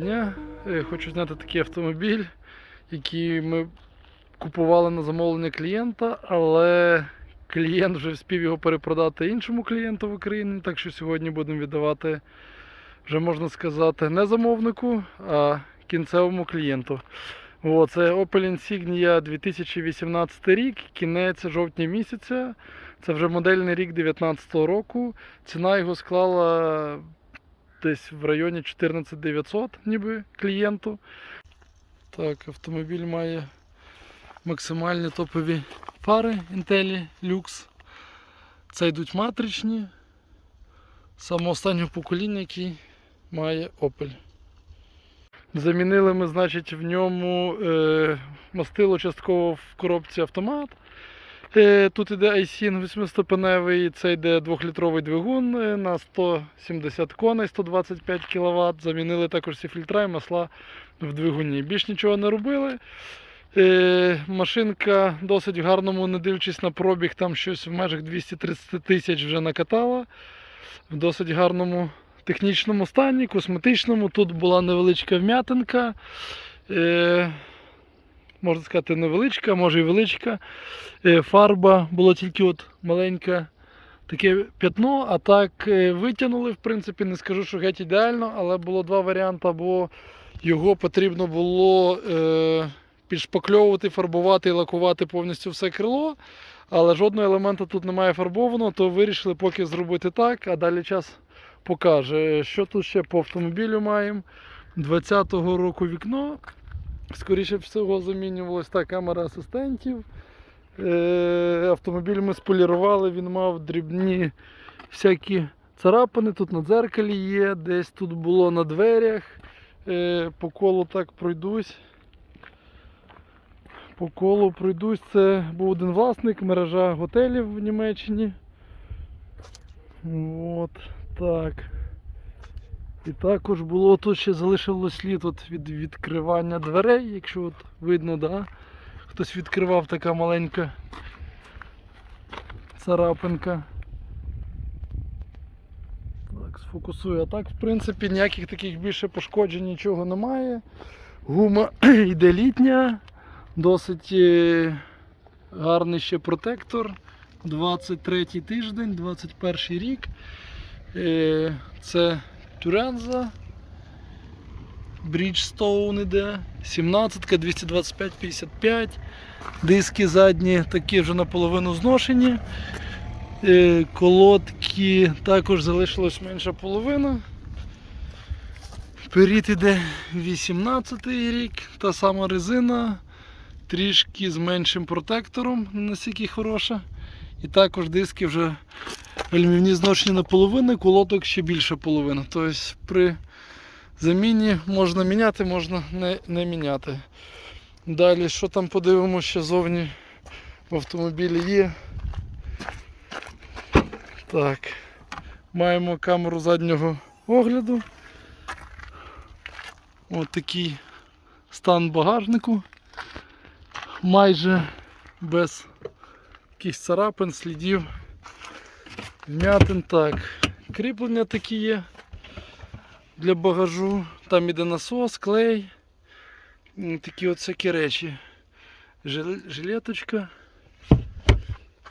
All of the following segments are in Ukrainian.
Дня. Е, Хочу зняти такий автомобіль, який ми купували на замовлення клієнта, але клієнт вже встиг його перепродати іншому клієнту в Україні. Так що сьогодні будемо віддавати, вже можна сказати, не замовнику, а кінцевому клієнту. О, це Opel Insignia 2018 рік, кінець жовтня місяця. Це вже модельний рік 2019 року. Ціна його склала десь в районі 14 900 ніби клієнту. Так, автомобіль має максимальні топові фари Intelli Lux. Це йдуть матричні. Саме останнього покоління, який має Opel. Замінили ми, значить, в ньому е, мастило частково в коробці автомат. Е, Тут іде iSyn 8-ступеневий, це йде 2-літровий двигун е, на 170 коней, 125 кВт. Замінили також всі фільтра і масла в двигуні. Більш нічого не робили. Е, Машинка досить в гарному, не дивлячись на пробіг, там щось в межах 230 тисяч вже накатала. В досить гарному технічному стані, косметичному. Тут була невеличка вм'ятинка. Можна сказати, невеличка, може і величка. Е, Фарба була тільки от маленьке таке п'ятно, а так е, витягнули, в принципі, не скажу, що геть ідеально, але було два варіанти, або його потрібно було е, підшпакльовувати, фарбувати і лакувати повністю все крило. Але жодного елемента тут немає фарбованого, то вирішили поки зробити так, а далі час покаже. Що тут ще по автомобілю маємо? 20-го року вікно. Скоріше всього замінювалась та камера асистентів. Е, автомобіль ми сполірували, він мав дрібні всякі царапини. Тут на дзеркалі є, десь тут було на дверях. Е, по колу так пройдусь. По колу пройдусь. Це був один власник, мережа готелів в Німеччині. От так. І також було тут ще залишилось слід от від відкривання дверей, якщо от видно, да? хтось відкривав така маленька царапинка. Так, сфокусую. А так, в принципі, ніяких таких більше пошкоджень нічого немає. Гума йде літня, досить е, гарний ще протектор. 23 тиждень, 21 рік. Е, Це Тюренза. Bridgestone іде. 17-ка, 225, 55. Диски задні такі вже наполовину зношені. Е, Колодки також залишилось менша половина. Вперед іде 18 рік, та сама резина, трішки з меншим протектором, настільки хороша. І також диски вже Альмівні зношені наполовину, колодок ще більше половини. Тобто при заміні можна міняти, можна не, не міняти. Далі, що там подивимося, ще зовні в автомобілі є. Так, маємо камеру заднього огляду. Ось такий стан багажнику. Майже без якихось царапин, слідів. Вмятин так. Кріплення такі є для багажу. Там іде насос, клей. Такі от всякі речі. Жилеточка.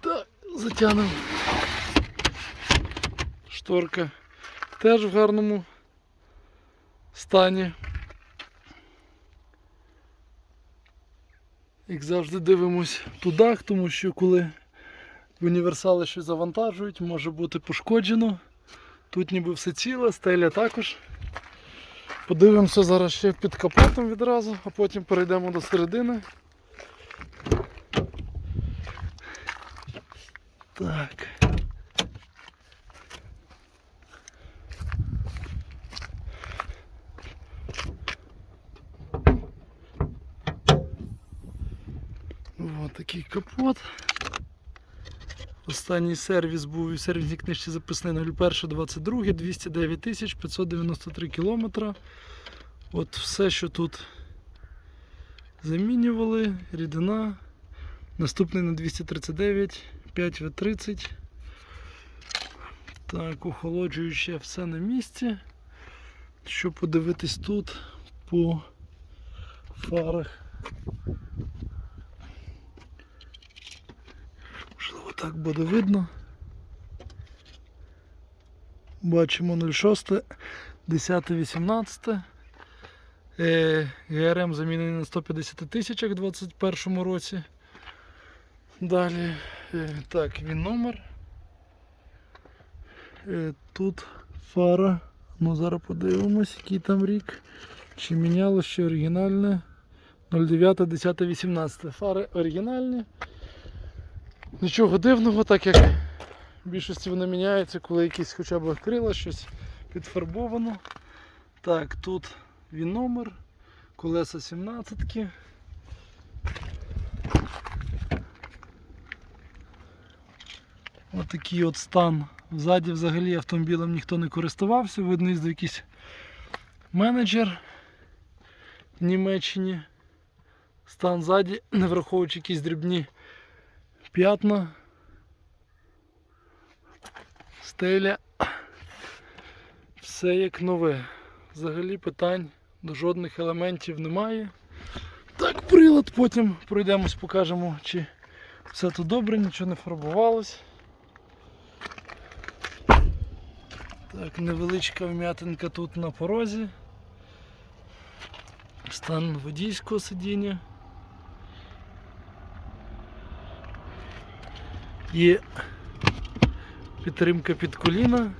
Так, затягнемо. Шторка. Теж в гарному стані. Як завжди дивимось туди, тому що коли Універсали щось завантажують, може бути пошкоджено. Тут ніби все ціле, стеля також. Подивимося зараз ще під капотом відразу, а потім перейдемо до середини. Так. Ось такий капот. Останній сервіс був у сервісній книжці записаний 01.22, 209 тисяч 593 кілометра. От все, що тут замінювали, рідина. Наступний на 239, 5В30. Так, охолоджуюче все на місці. Що подивитись тут по фарах. Так буде видно. Бачимо 06, 10, 18. Е, ГРМ замінений на 150 тисячах у 2021 році. Далі, е, так, він номер. Е, тут фара. Ну зараз подивимось, який там рік. Чи міняло ще оригінальне. 09, 10, 18. Фари оригінальні. Нічого дивного, так як в більшості вони міняються, коли якісь хоча б крила, щось підфарбовано. Так, тут він номер, колеса 17. -ки. Отакий от стан. Ззаді взагалі автомобілем ніхто не користувався, видно, їздив якийсь менеджер в Німеччині. Стан ззаді, не враховуючи якісь дрібні п'ятна. Стеля. Все як нове. Взагалі питань до жодних елементів немає. Так, прилад, потім пройдемось, покажемо, чи все тут добре, нічого не фарбувалось. Так, невеличка вм'ятинка тут на порозі. Стан водійського сидіння. Є підтримка під коліна.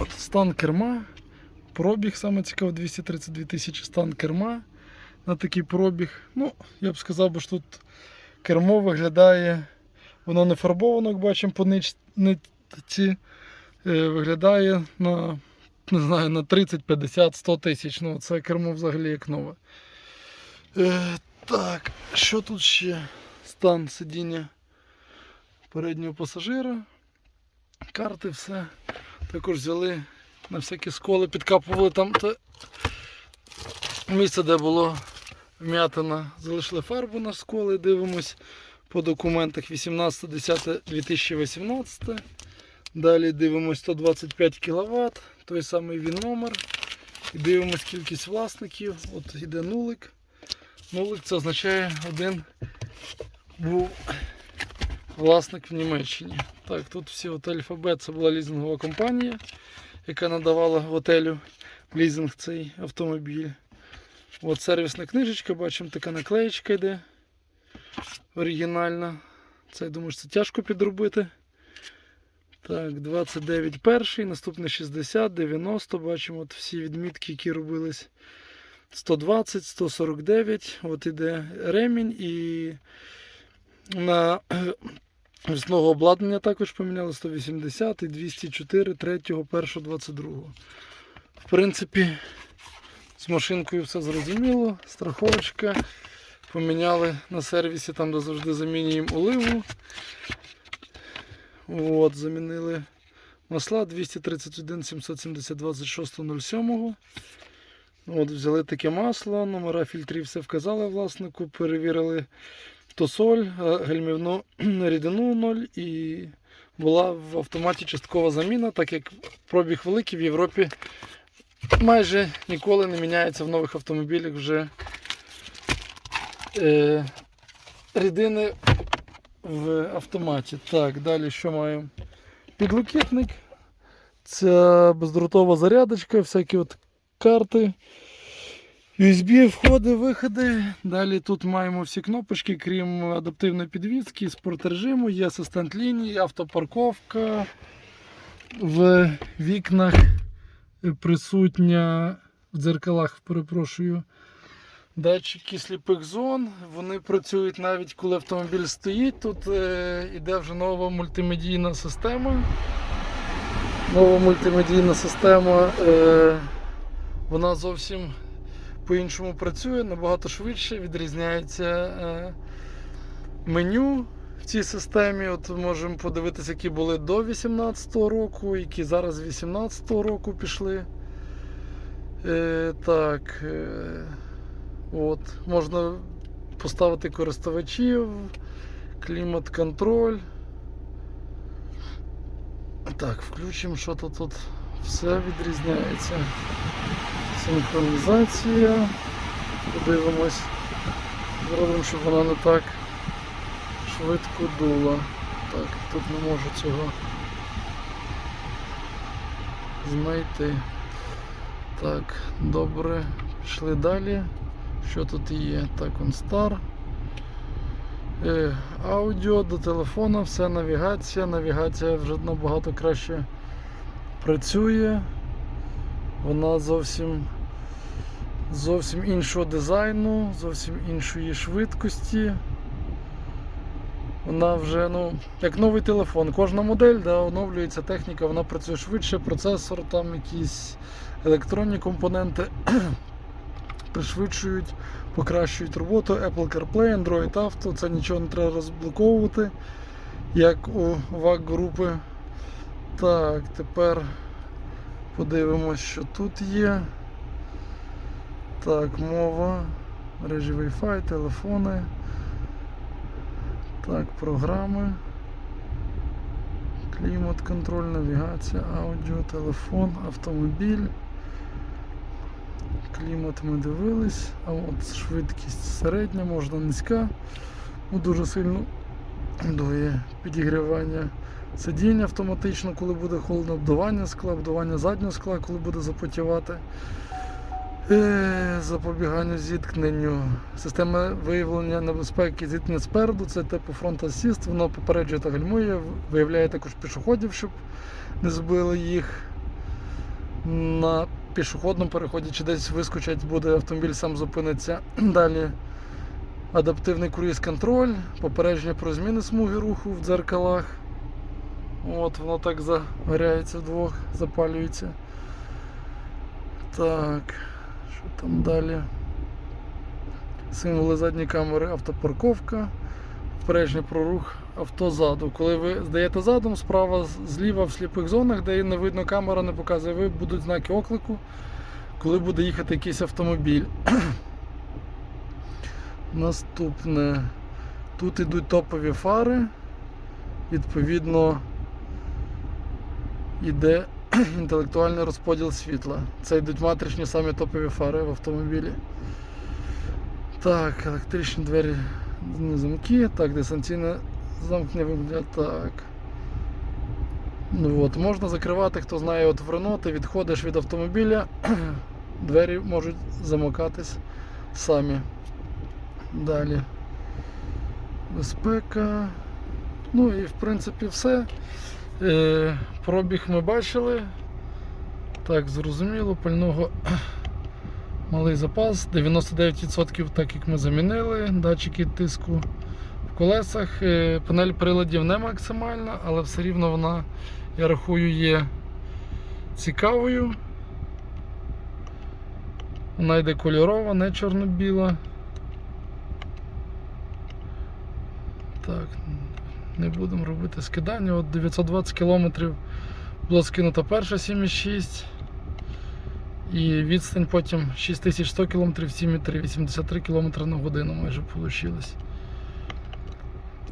От стан керма. Пробіг саме цікаво 232 тисячі стан керма на такий пробіг. Ну, я б сказав, ж тут кермо виглядає, воно не фарбовано, як бачимо по нитці. Е, Виглядає на, не знаю, на 30, 50, 100 тисяч. Ну, це кермо взагалі як нове. Е, так, що тут ще? Стан сидіння переднього пасажира. Карти, все. Також взяли на всякі сколи, підкапували там те місце, де було вм'ятина. Залишили фарбу на сколи, дивимось по документах 18.10.2018. Далі дивимось 125 кВт, той самий він номер. І дивимось кількість власників. От іде нулик. Нулик це означає один був власник в Німеччині. Так, тут всі готель Альфабет це була лізингова компанія, яка надавала готелю лізинг цей автомобіль. От сервісна книжечка, бачимо, така наклеєчка йде оригінальна. Це я думаю, що це тяжко підробити. Так, 29 перший, наступний 60, 90. Бачимо от всі відмітки, які робились. 120, 149. От іде ремінь і на весного обладнання також поміняли 180 і 204, 3, 1, 22. В принципі, з машинкою все зрозуміло. Страховочка. Поміняли на сервісі, там де завжди замінюємо оливу. От, замінили масла 231 772 0607. От, взяли таке масло, номера фільтрів все вказали власнику, перевірили тосоль, гальмівну рідину 0 і була в автоматі часткова заміна, так як пробіг великий в Європі майже ніколи не міняється в нових автомобілях вже е, рідини в автоматі. Так, далі що маємо? Підлокітник. Це бездротова зарядочка, всякі от карти. USB, входи, виходи. Далі тут маємо всі кнопочки, крім адаптивної підвіски, спорт-режиму, є асистент лінії, автопарковка. В вікнах присутня в дзеркалах, перепрошую. Датчики сліпих зон, вони працюють навіть коли автомобіль стоїть. Тут е, іде вже нова мультимедійна система. Нова мультимедійна система. Е, вона зовсім по-іншому працює, набагато швидше, відрізняється е, меню в цій системі. От Можемо подивитися, які були до 2018 року, які зараз з 2018 року пішли. Е, так. Е, От, Можна поставити користувачів, клімат-контроль. Так, включимо, що то тут все відрізняється. Синхронізація. Подивимось. Зробимо, щоб вона не так швидко дула. Так, тут не можу цього знайти. Так, добре. Пішли далі. Що тут є? Так, он стар. Е, аудіо до телефона, все навігація. Навігація вже набагато краще працює. Вона зовсім зовсім іншого дизайну, зовсім іншої швидкості. Вона вже, ну, як новий телефон. Кожна модель, да, оновлюється техніка, вона працює швидше, процесор, там якісь електронні компоненти пришвидшують, покращують роботу. Apple CarPlay, Android Auto, це нічого не треба розблоковувати, як у VAG групи. Так, тепер подивимось, що тут є. Так, мова, мережі Wi-Fi, телефони. Так, програми. Клімат, контроль, навігація, аудіо, телефон, автомобіль. Клімат ми дивились, а от швидкість середня, можна низька. Ну, дуже сильно дує підігрівання сидіння автоматично, коли буде холодно, обдування скла, обдування заднього скла, коли буде запотівати. Е, Запобігання зіткненню. Система виявлення небезпеки зіткнення спереду, це типу фронт асіст, воно попереджує та гальмує, виявляє також пішоходів, щоб не збили їх. На пішохідному переході чи десь вискочать, буде автомобіль сам зупиниться. Далі адаптивний круїз-контроль, попередження про зміни смуги руху в дзеркалах. От, воно так загоряється вдвох, запалюється. Так, що там далі? Символи задньої камери, автопарковка, попередження про рух авто ззаду. Коли ви здаєте задом, справа зліва в сліпих зонах, де не видно камера, не показує, ви будуть знаки оклику, коли буде їхати якийсь автомобіль. Наступне. Тут йдуть топові фари. Відповідно, йде інтелектуальний розподіл світла. Це йдуть матричні самі топові фари в автомобілі. Так, електричні двері не замки, так, дистанційне замкнення вимкнення, так. Ну от, Можна закривати, хто знає, от в Renault ти відходиш від автомобіля, двері можуть замикатись самі. Далі. Безпека. Ну і в принципі все. Е, пробіг ми бачили. Так, зрозуміло, пального малий запас, 99% так як ми замінили, датчики тиску в колесах. Е, панель приладів не максимальна, але все рівно вона, я рахую, є цікавою. Вона йде кольорова, не чорно-біла. Так, не будемо робити скидання. От 920 км було скинуто перша 7,6 і відстань потім 6100 км 7,3, 83 км на годину майже вийшло.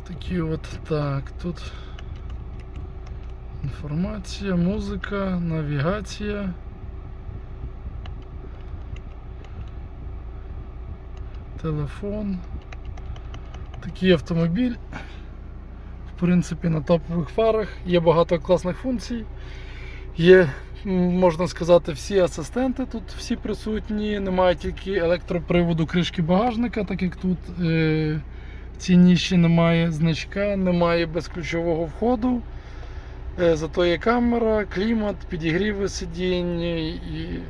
Такі от так, тут інформація, музика, навігація. Телефон. Такий автомобіль. В принципі, на топових фарах є багато класних функцій. Є, можна сказати, всі асистенти тут всі присутні. Немає тільки електроприводу кришки багажника, так як тут е, в цій ніші немає значка, немає безключового входу. Е, зато є камера, клімат, підігріви сидінь і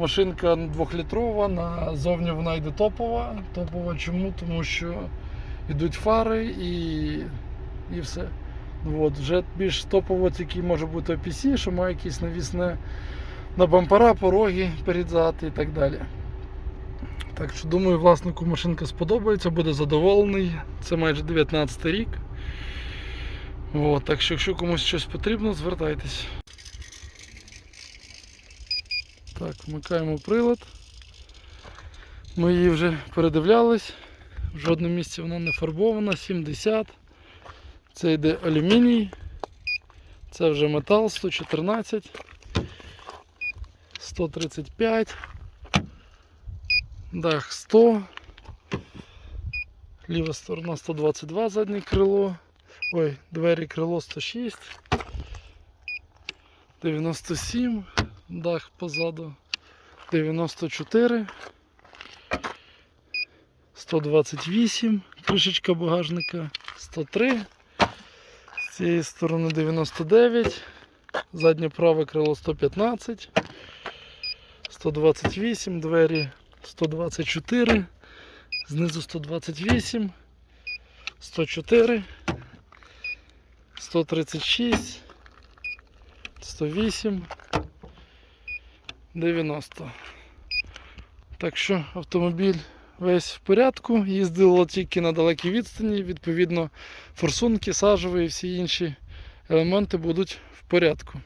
машинка двохлітрова, назовні вона йде топова. Топова чому? Тому що йдуть фари і, і все. От, вже більш топово тільки може бути OPC, що має якісь навісне на бампера, пороги, передзад і так далі. Так що думаю, власнику машинка сподобається, буде задоволений. Це майже 19 рік. От, так що, якщо комусь щось потрібно, звертайтесь. Так, вмикаємо прилад. Ми її вже передивлялись. В жодному місці вона не фарбована, 70. Це йде алюміній. Це вже метал 114, 135, дах 100, ліва сторона 122 заднє крило. Ой, двері крило 106, 97, дах позаду. 94, 128, кришечка багажника. 103. З цієї сторони 99, заднє праве крило 115, 128, двері 124, знизу 128, 104, 136, 108, 90. Так що автомобіль весь в порядку, їздило тільки на далекій відстані, відповідно, форсунки, сажові і всі інші елементи будуть в порядку.